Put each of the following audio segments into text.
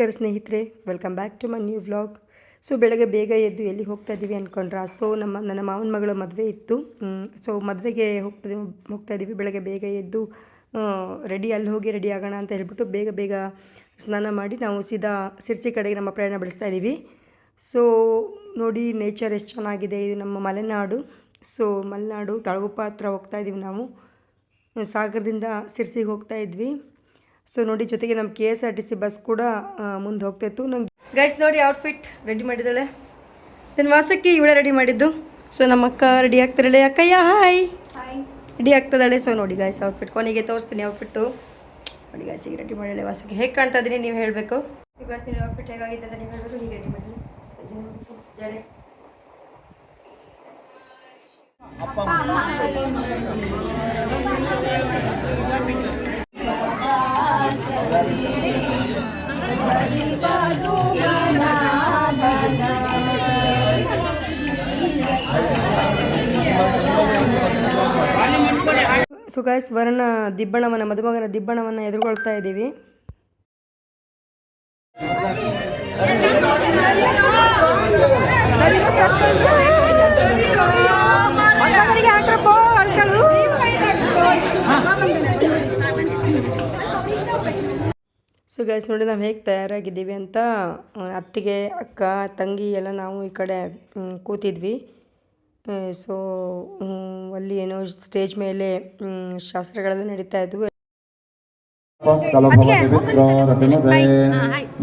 ನಮಸ್ಕಾರ ಸ್ನೇಹಿತರೆ welcome back to my new vlog so ಬೆಳಗ್ಗೆ ಬೇಗ ಎದ್ದು ಎಲ್ಲಿ ಹೋಗ್ತಾ ಇದ್ದೀವಿ ಅಂದ್ಕೊಂಡ್ರ ಸೊ ನಮ್ಮ, ನನ್ನ ಮಾವನ ಮಗಳ ಮದುವೆ ಇತ್ತು. ಸೊ ಮದುವೆಗೆ ಹೋಗ್ತಾ ಹೋಗ್ತಾ ಇದ್ದೀವಿ ಬೆಳಗ್ಗೆ ಬೇಗ ಎದ್ದು ರೆಡಿ ಅಲ್ಲಿ ಹೋಗಿ ರೆಡಿ ಆಗೋಣ ಅಂತ ಹೇಳ್ಬಿಟ್ಟು ಬೇಗ ಬೇಗ ಸ್ನಾನ ಮಾಡಿ ನಾವು ಸೀದಾ ಸಿರ್ಸಿ ಕಡೆಗೆ ನಮ್ಮ ಪ್ರಯಾಣ ಬೆಳೆಸ್ತಾ ಇದ್ದೀವಿ ಸೊ ನೋಡಿ ನೇಚರ್ ಎಷ್ಟು ಚೆನ್ನಾಗಿದೆ, ಇದು ನಮ್ಮ ಮಲೆನಾಡು. ಸೊ ಮಲೆನಾಡು, ತಳಗುಪ್ಪ ಹತ್ರ ಹೋಗ್ತಾ ಇದ್ದೀವಿ ನಾವು. ಸಾಗರದಿಂದ ಸಿರ್ಸಿಗೆ ಹೋಗ್ತಾ ಇದ್ವಿ. ಸೊ ನೋಡಿ ಜೊತೆಗೆ ನಮ್ಮ K S R T C bus ಕೂಡ ಮುಂದೆ ಹೋಗ್ತಾಯಿತ್ತು ನಂಗೆ ಗೈಸ್ ನೋಡಿ ಔಟ್ಫಿಟ್ ರೆಡಿ ಮಾಡಿದ್ದಾಳೆ. ನನ್ನ ವಾಸಕ್ಕೆ ಇವಳೆ ರೆಡಿ ಮಾಡಿದ್ದು. ಸೊ ನಮ್ಮ ಅಕ್ಕ ರೆಡಿ ಆಗ್ತಾರಳೆ. ಅಕ್ಕಯ್ಯ ಹಾಯ್ ರೆಡಿ ಆಗ್ತದಾಳೆ. ಸೊ ನೋಡಿ ಗಾಯ್ಸ್ ಔಟ್ಫಿಟ್ ಕೊನೆಗೆ ತೋರಿಸ್ತೀನಿ ಔಟ್ಫಿಟ್ಟು ನೋಡಿ ಗಾಯ್ಸ್ ಈಗ ರೆಡಿ ಮಾಡಿಳೆ ವಾಸಕ್ಕೆ. ಹೇಗೆ ಕಾಣ್ತಾ ಇದ್ದೀನಿ ನೀವು ಹೇಳಬೇಕು? ಗಾಯ್ಸ್ ನೀವು ಔಟ್ಫಿಟ್ ಹೇಗಾಗಿದೆ ಅಂತ ನೀವು ಹೇಳಬೇಕು. ಹೀಗೆ ರೆಡಿ ಮಾಡಿ. ಜಡೆ ಸೊ ಗಾಯ್ಸ್ ವರನ ದಿಬ್ಬಣವನ್ನ ಮದುಮಗನ ದಿಬ್ಬಣವನ್ನು ಎದುರುಗೊಳ್ತಾ ಇದ್ದೀವಿ. ಸೊ ಗೈಸ್ ನೋಡಿ ನಾವು ಹೇಗೆ ತಯಾರಾಗಿದ್ದೀವಿ ಅಂತ ಅತ್ತಿಗೆ ಅಕ್ಕ ತಂಗಿ ಎಲ್ಲ ನಾವು ಈ ಕಡೆ ಕೂತಿದ್ವಿ. ಸೊ ಅಲ್ಲಿ ಏನೋ ಸ್ಟೇಜ್ ಮೇಲೆ ಶಾಸ್ತ್ರಗಳೆಲ್ಲ ನಡೀತಾ ಇದ್ವು. ಕಲಭವತಿ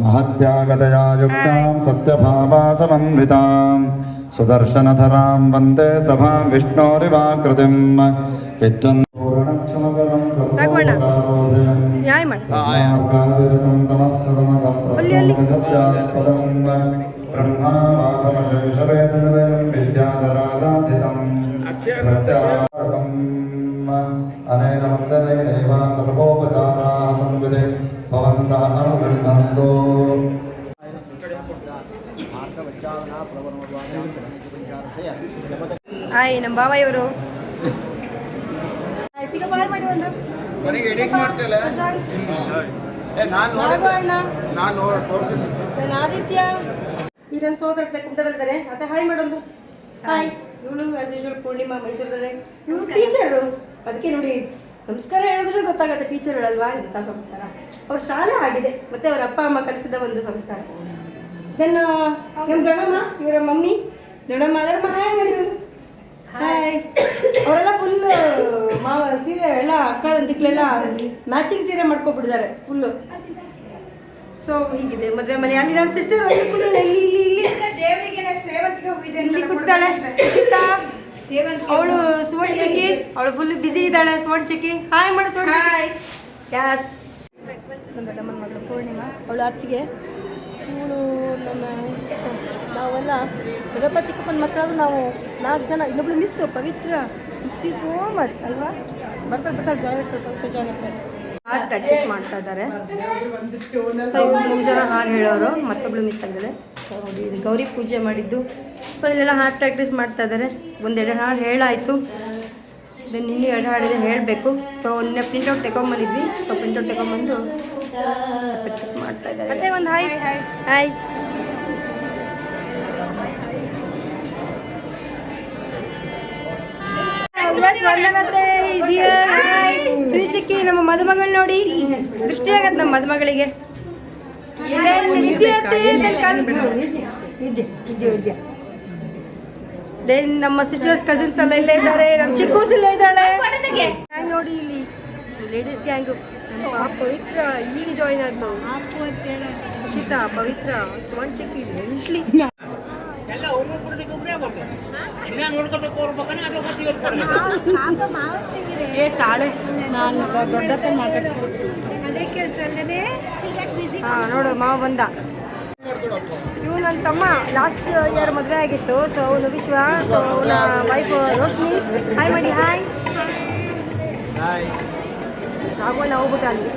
ಸತ್ಯಭಾವಾ ಸತ್ಯಭಾಮಾಸಮನ್ವಿತಾಂ ಸುದರ್ಶನಧರಾಂ ವಂದೇ ಸಭಾಂ ವಿಷ್ಣೋರಿವಾಕೃತಿಂ. अनेन वन्दनेनैव सर्वोपचाराः संविदे भवन्तः अनुगृह्णन्तु ಹಾಯ್ ನಮ್ಮ ಬಾವ ಇವರು ಚಿಕ್ಕ ಬಾಯ್ ಮಾಡಿ ಒಂದು ಕೊನೆಗೆ ಎಡಿಟ್ ಮಾಡ್ತಿಲ್ಲ ಶಶಾಂಕ್, ಏ ನಾನು ನಾಗು ಅಣ್ಣ ನಾನು ತೋರಿಸಿದ್ದೆ ನನ್ನ ಆದಿತ್ಯ ಈ ನನ್ನ ಸೋದರತ್ತೆ ಕುಂಟದಲ್ಲಿದ್ದಾರೆ ಮತ್ತೆ ಹಾಯ್ ಮಾಡೋದು ಹಾಯ್ ಇವಳು ಆಸ್ ಯೂಶುವಲ್ ಪೂರ್ಣಿಮಾ ಮೈಸೂರಲ್ಲೇ ಇವರು ಟೀಚರು ಅದಕ್ಕೆ ನೋಡಿ ನಮಸ್ಕಾರ ಹೇಳಿದ್ರೆ ಗೊತ್ತಾಗುತ್ತೆ ಟೀಚರ್ಗಳಲ್ವಾ ಇಂಥ ಸಂಸ್ಕಾರ ಅವ್ರ ಶಾಲೆ ಆಗಿದೆ ಮತ್ತೆ ಅವರ ಅಪ್ಪ ಅಮ್ಮ ಕಲಿಸಿದ ಒಂದು ಸಂಸ್ಕಾರ ದೆನ್ ನಮ್ಮ ದೊಡ್ಡಮ್ಮ ಇವರ ಮಮ್ಮಿ ದೊಡ್ಡಮ್ಮ ಅದರ ಹಾಯ್ ಮಾಡಿದ್ರು ಹಾಯ್ ಅವರೆಲ್ಲ ಫುಲ್ ಮಾವ ಸೀರೆ ಎಲ್ಲ ಅಕ್ಕ ದಿಕ್ಲೆಲ್ಲ ಮ್ಯಾಚಿಂಗ್ ಸೀರೆ ಮಾಡ್ಕೊಬಿಡಿದ್ದಾರೆ ಫುಲ್ಲು ಸೊ ಹೀಗಿದೆ. ಮದುವೆ ಮನೆ. ಅಲ್ಲಿ ನನ್ನ ಸಿಸ್ಟರ್ ಇಲ್ಲಿ ಇಲ್ಲಿ ಇಲ್ಲಿ. ಅವಳು ಸುವರ್ಣ ಚಕ್ಕಿ ಅವಳು ಫುಲ್ ಬಿಸಿ ಇದ್ದಾಳೆ ಸುವರ್ಣ ಚಕ್ಕಿ. ಹಾಯ್ ಮಾಡು ಸುವರ್ಣ ಯಾಸ್ ದೊಡ್ಡಮ್ಮನ ಮಗಳು ಪೂರ್ಣಿಮಾ. ಅವಳು ಅತ್ತಿಗೆ ಇವಳು ನನ್ನ ನಾವೆಲ್ಲ ದೊಡ್ಡಪ್ಪ ಚಿಕ್ಕಪ್ಪನ ಮಕ್ಕಳಾದ್ರು ನಾವು ನಾಲ್ಕು ಜನ ಇನ್ನೊಬ್ಳು miss Pavitra. Miss you so much ಅಲ್ವಾ? ಬರ್ತಾರೆ ಬರ್ತಾರೆ ಜಾಯ್ನ್ ಆಗ್ತಾರೆ ಜಾಯ್ ಜಾಯ್ನ್ ಆಗ್ತಾರೆ. ಹಾಡು ಪ್ರಾಕ್ಟೀಸ್ ಮಾಡ್ತಾ ಇದ್ದಾರೆ. ಸೊ ಮೂರು ಜನ ಹಾಡು ಹೇಳೋರು ಮತ್ತೊಬ್ಳು ಮಿಸ್ ಆಗಿದ್ದಾರೆ ಗೌರಿ ಪೂಜೆ ಮಾಡಿದ್ದು. ಸೊ ಇಲ್ಲೆಲ್ಲ ಹಾಡು ಪ್ರಾಕ್ಟೀಸ್ ಮಾಡ್ತಾ ಇದ್ದಾರೆ. ಒಂದೆರಡು ಹಾಡು ಹೇಳಾಯಿತು. ದೆನ್ ಇನ್ನೂ ಎರಡು ಹಾಡಿದೆ ಹೇಳಬೇಕು. ಸೊ ಒಂದೇ ಪ್ರಿಂಟೌಟ್ ತಗೊಂಬಂದಿದ್ವಿ. ಸೊ ಔಟ್ ತಗೊಂಬಂದು ಪ್ರಾಕ್ಟೀಸ್ ಮಾಡ್ತಾ ಇದ್ದಾರೆ. ಮತ್ತೆ ಒಂದು ಹಾಯ್. ಹಾಯ್ ಚಿಕ್ಕಿ ನಮ್ಮ ಮದುಮಗಳು ನೋಡಿ. ದೃಷ್ಟಿ ಆಗತ್ತೆ ನಮ್ಮ ಮದುಮಗಳಿಗೆ. ಇದೆ ಇದೆ ಇದನ್ನ ದೆನ್ ನಮ್ಮ ಸಿಸ್ಟರ್ಸ್ ಕಸಿನ್ಸ್ ಎಲ್ಲ ಇಲ್ಲೇ ಇದ್ದಾರೆ. ನಮ್ಮ ಚಿಕ್ಕೋಸ್ ಇಲ್ಲೇ ಇದ್ದಾಳೆ. ಗ್ಯಾಂಗ್ ನೋಡಿ ಇಲ್ಲಿ. ಲೇಡೀಸ್ ಗ್ಯಾಂಗು ನಮ್ಮ ಪವಿತ್ರ ಈಗ ಜಾಯಿನ್ ಆದ್ನು ಸುಶಿತಾ ಪವಿತ್ರ. ಸುಮನ್ ಚಿಕ್ಕಿ ಎಂಟ್ಲಿ ತಾಳೆ. ನಾನು ಹಾ ನೋಡು ಮಾವ ಬಂದ. ಇವು ನನ್ನ ತಮ್ಮ. ಲಾಸ್ಟ್ ಇಯರ್ ಮದುವೆ ಆಗಿತ್ತು. ಸೊ ಅವನು ವಿಶ್ವ. ಸೊ ಅವನ ವೈಫ್ ರೋಶ್ನಿ. ಹಾಯ್ ಮಾಡಿ ಹಾಯ್ ನಾವು ಹೋಗ್ಬಿಟ್ಟ ಅಲ್ಲಿ.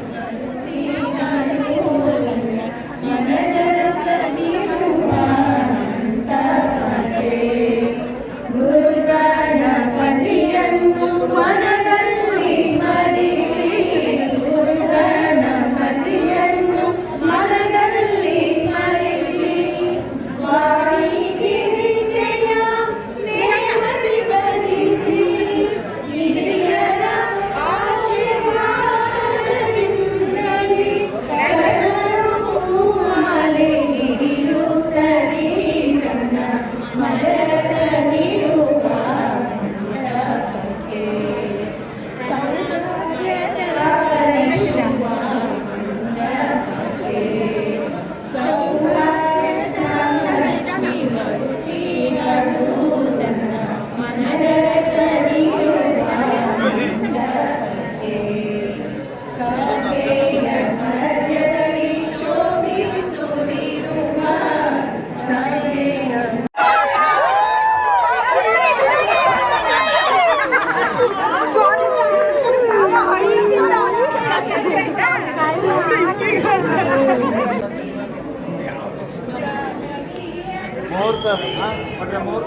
ಮೂರು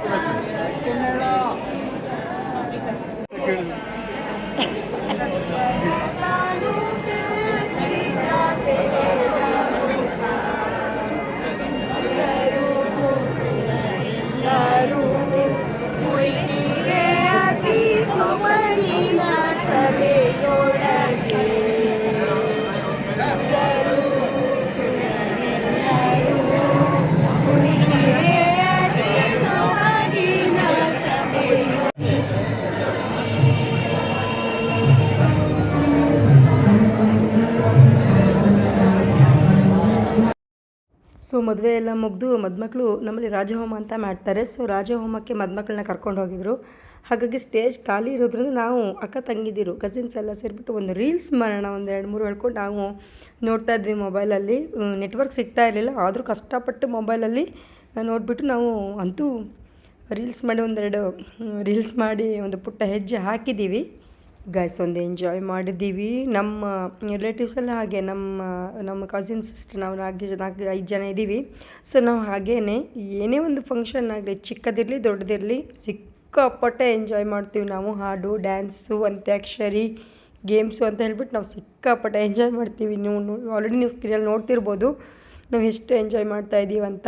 ಸೊ ಮದುವೆ ಎಲ್ಲ ಮುಗಿದು ಮದುಮಕ್ಕಳು ನಮ್ಮಲ್ಲಿ ರಾಜಹೋಮ ಅಂತ ಮಾಡ್ತಾರೆ. ಸೊ ರಾಜಹೋಮಕ್ಕೆ ಮದುಮಕ್ಕಳನ್ನ ಕರ್ಕೊಂಡು ಹೋಗಿದ್ರು. ಹಾಗಾಗಿ ಸ್ಟೇಜ್ ಖಾಲಿ ಇರೋದ್ರಿಂದ ನಾವು ಅಕ್ಕ ತಂಗಿದಿರು ಕಸಿನ್ಸ್ ಎಲ್ಲ ಸೇರಿಬಿಟ್ಟು ಒಂದು ರೀಲ್ಸ್ ಮಾಡೋಣ ಒಂದು ಎರಡು ಮೂರು ಹೇಳ್ಕೊಂಡು ನಾವು ನೋಡ್ತಾ ಇದ್ವಿ ಮೊಬೈಲಲ್ಲಿ. ನೆಟ್ವರ್ಕ್ ಸಿಗ್ತಾ ಇರಲಿಲ್ಲ. ಆದರೂ ಕಷ್ಟಪಟ್ಟು ಮೊಬೈಲಲ್ಲಿ ನೋಡಿಬಿಟ್ಟು ನಾವು ಅಂತೂ ರೀಲ್ಸ್ ಮಾಡಿ ಒಂದೆರಡು ರೀಲ್ಸ್ ಮಾಡಿ ಒಂದು ಪುಟ್ಟ ಹೆಜ್ಜೆ ಹಾಕಿದ್ದೀವಿ. ಗೈಸ್ ಒಂದು ಎಂಜಾಯ್ ಮಾಡಿದ್ದೀವಿ. ನಮ್ಮ ರಿಲೇಟಿವ್ಸ್ ಎಲ್ಲ ಹಾಗೆ, ನಮ್ಮ ನಮ್ಮ ಕಸಿನ್ ಸಿಸ್ಟರ್ ನಾವು ನಾಲ್ಕು ಜನ ನಾಲ್ಕು ಐದು ಜನ ಇದ್ದೀವಿ. ಸೊ ನಾವು ಹಾಗೇ ಏನೇ ಒಂದು ಫಂಕ್ಷನ್ ಆಗಲಿ, ಚಿಕ್ಕದಿರಲಿ, ದೊಡ್ಡದಿರಲಿ ಸಿಕ್ಕಾಪಟ್ಟೆ ಎಂಜಾಯ್ ಮಾಡ್ತೀವಿ ನಾವು. ಹಾಡು ಡ್ಯಾನ್ಸು ಅಂತ್ಯಾಕ್ಷರಿ ಗೇಮ್ಸು ಅಂತ ಹೇಳ್ಬಿಟ್ಟು ನಾವು ಸಿಕ್ಕಾಪಟ್ಟೆ ಎಂಜಾಯ್ ಮಾಡ್ತೀವಿ. ನೀವು ಆಲ್ರೆಡಿ ನೀವು ಸ್ಕ್ರೀನಲ್ಲಿ ನೋಡ್ತಿರ್ಬೋದು. ನಾವು ಎಷ್ಟು ಎಂಜಾಯ್ ಮಾಡ್ತಾ ಇದ್ದೀವಿ ಅಂತ.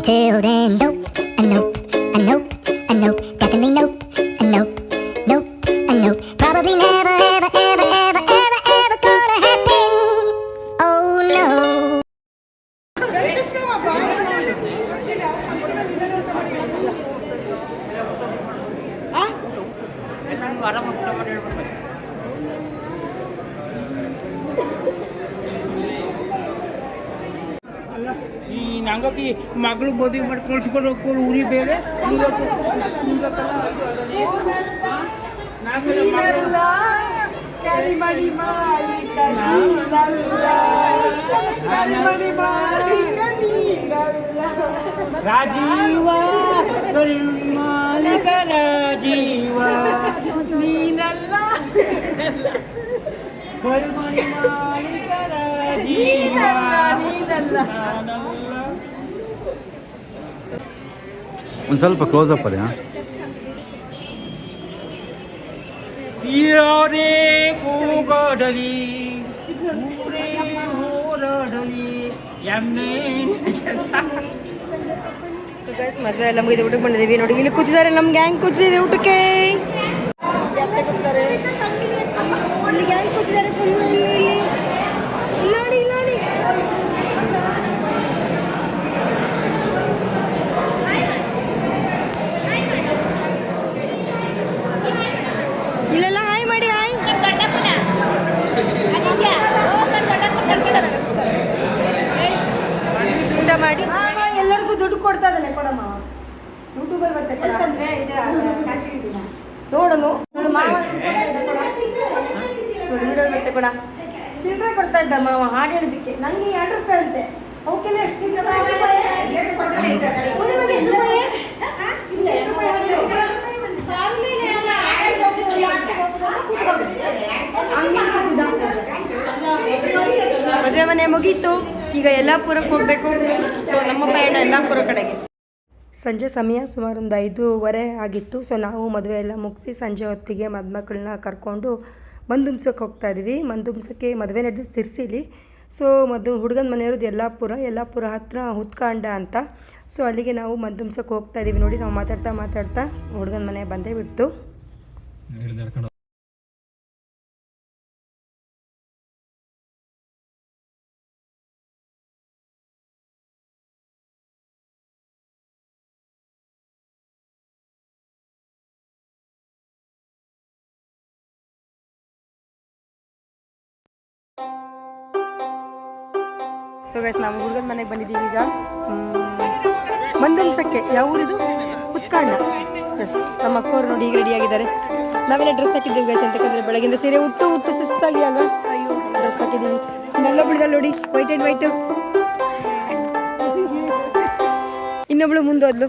Until then, nope, a nope, a nope, a nope, definitely nope, a nope, nope, a nope. Probably never, ever, ever, ever, ever, ever gonna happen. Oh no. Hả? ಈ ನಂಗಾಗಿ ಮಗಳು ಮದುವೆ ಮಾಡಿ ಕಳ್ಸ್ಕೊಂಡು ಹೋಗ್ಕೊಂಡು ಊರಿ ಬೇರೆ ಕ್ಯಾರಿ ಮಾಡಿ ಮಾಲೀಕ ನೀನಲ್ಲ. ಕ್ಯಾರಿ ಮಾಡಿ ಮಾಲೀಕ ನೀನಲ್ಲ. ರಾಜೀವ ಮಾಲಿಕ ರಾಜೀವ ನೀನಲ್ಲ ಬರುಮನಿ ಮಾಲಿಕ ರಾಜೀವ ನೀನಲ್ಲ ಒಂದು ಸ್ವಲ್ಪ ಕ್ಲೋಸ್ ಅಪ್ ಅದೇ ಯಾರೇ ಕೂಗಾಡಲಿ ಊರೇ ಹೋರಾಡಲಿ ಎಮ್ಮೆ ಸೊ ಗೈಸ್ ಮದುವೆ ಎಲ್ಲ ಮುಗಿದು ಊಟಕ್ಕೆ ಬಂದಿದ್ದೀವಿ. ನೋಡಿ ಇಲ್ಲಿ ಕೂತಿದ್ದಾರೆ ನಮ್ಮ ಗ್ಯಾಂಗ್ ಕೂತಿದ್ದೀವಿ ಊಟಕ್ಕೆ. ಕೂತಿದ್ದಾರೆ ಫುಲ್ ಇಲ್ಲಿ ಇಲ್ಲಿ ಇಲ್ಲಿ ನೋಡಿ ಇಲ್ಲಿ ನೋಡಿ ಇಲ್ಲೆಲ್ಲ ಹಾಯ್ ಮಾಡಿ ಹಾಯ್ ನಮಸ್ಕಾರ ನಮಸ್ಕಾರ ಊಟ ಮಾಡಿ ಎಲ್ಲರಿಗೂ ದುಡ್ಡು ಕೊಡ್ತಾ ಇದ್ದಾನೆ ಕೊಡಮ್ಮ ಯೂಟ್ಯೂಬಲ್ಲಿ ಮತ್ತೆ ನೋಡನು ನೋಡು ಮಾವ ನೋಡು ವಿಡಿಯೋ ಮತ್ತೆ ಕೊಡ ಚಿಲ್ಲರೆ ಕೊಡ್ತಾ ಇದ್ದ ಮಾವ, ಹಾಡು ಹೇಳೋದಕ್ಕೆ. ನಂಗೆ ಎರಡು ರೂಪಾಯಿ ಅಂತೆ. ಅವಕ್ಕೆಲ್ಲ. ಮದುವೆ ಮನೆ ಮುಗೀತು. ಈಗ ಎಲ್ಲಾಪುರಕ್ಕೆ ಹೋಗ್ಬೇಕು. ಸೊ ನಮ್ಮ ಪಯಣ ಯಲ್ಲಾಪುರ ಕಡೆಗೆ. ಸಂಜೆ ಸಮಯ ಸುಮಾರು ಒಂದು ಐದೂವರೆ ಆಗಿತ್ತು. ಸೊ ನಾವು ಮದುವೆ ಎಲ್ಲ ಮುಗಿಸಿ ಸಂಜೆ ಹೊತ್ತಿಗೆ ಮದುಮಕ್ಕಳನ್ನ ಕರ್ಕೊಂಡು ಮಂದುಂಸಕ್ಕೆ ಹೋಗ್ತಾ ಇದ್ವಿ. ಮಂದುಂಸಕ್ಕೆ ಮದುವೆ ನಡೆದು ಸಿರ್ಸಿಲಿ. ಸೊ ಮದ್ದು ಹುಡುಗನ ಮನೆಯವ್ರದ್ದು ಯಲ್ಲಾಪುರ ಯಲ್ಲಾಪುರ ಹತ್ರ ಹುತ್ಕಾಂಡ ಅಂತ. ಸೊ ಅಲ್ಲಿಗೆ ನಾವು ಮದ್ದುಮ್ಸಕ್ಕೆ ಹೋಗ್ತಾ ಇದ್ದೀವಿ ನೋಡಿ. ನಾವು ಮಾತಾಡ್ತಾ ಮಾತಾಡ್ತಾ ಹುಡುಗನ ಮನೆ ಬಂದೇ ಬಿಟ್ಟು ಸೊ ಗೈಸ್ ನಾವು ಹುಡುಗನ ಮನೆಗೆ ಬಂದಿದ್ದೀವಿ ಈಗ. ಮಂದಂಸಕ್ಕೆ ಯಾವ ಊರಿದು? ಉತ್ಕಾಂಡ ಎಸ್ ನಮ್ಮ ಅಕ್ಕವರು ನೋಡಿ ಈಗ ರೆಡಿ ಆಗಿದ್ದಾರೆ. ನಾವೆಲ್ಲ ಡ್ರೆಸ್ ಹಾಕಿದ್ದೀವಿ ಗೈಸ್ ಅಂತಕ್ಕಂದ್ರೆ ಬೆಳಗಿಂದ ಸೀರೆ ಉಟ್ಟು ಉಟ್ಟು ಸುಸ್ತಾಗಿ ಅಲ್ವಾ? ಅಯ್ಯೋ ಡ್ರೆಸ್ ಹಾಕಿದ್ದೀವಿ. ಇನ್ನೆಲ್ಲೊಬ್ಳಿಗಲ್ಲ ನೋಡಿ ವೈಟ್ ಆ್ಯಂಡ್ ವೈಟು ಇನ್ನೊಬ್ಳು ಮುಂದೋದ್ಲು